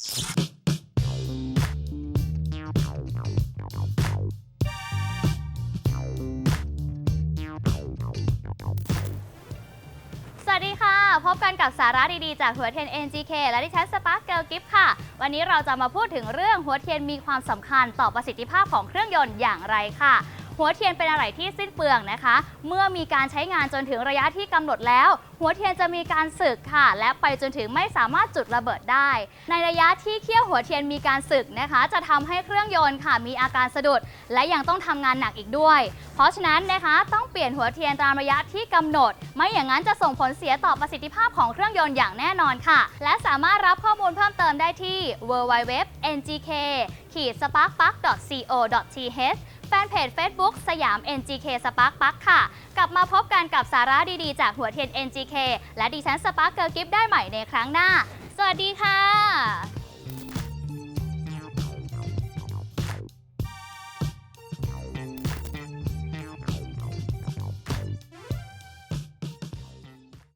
สวัสดีค่ะ พบกันกับสาระดีๆ จากหัวเทียน NGK และดิฉันสปาร์คเกิลกิฟค่ะ วันนี้เราจะมาพูดถึงเรื่องหัวเทียนมีความสำคัญต่อประสิทธิภาพของเครื่องยนต์อย่างไรค่ะ หัวเทียนเป็นอะไรที่สิ้นเปลืองนะคะ เมื่อมีการใช้งานจนถึงระยะที่กำหนดแล้ว หัวเทียนจะมีการสึกค่ะ และไปจนถึงไม่สามารถจุดระเบิดได้ ในระยะที่เขี้ยวหัวเทียนมีการสึกนะคะ จะทำให้เครื่องยนต์ค่ะ มีอาการสะดุด และยังต้องทำงานหนักอีกด้วย เพราะฉะนั้นนะคะต้องเปลี่ยนหัวเทียนตามระยะที่กำหนด ไม่อย่างนั้นจะส่งผลเสียต่อประสิทธิภาพของเครื่องยนต์อย่างแน่นอนค่ะ และสามารถรับข้อมูลเพิ่มเติมได้ที่ www.ngk sparkpark.co.th แฟนเพจ Facebook สยาม NGK Spark Park ค่ะ กลับมาพบกันกับสาระดีๆ จากหัวเทียน NGK และดิฉันสปาร์กเกอร์กิฟได้ใหม่ในครั้งหน้า สวัสดีค่ะ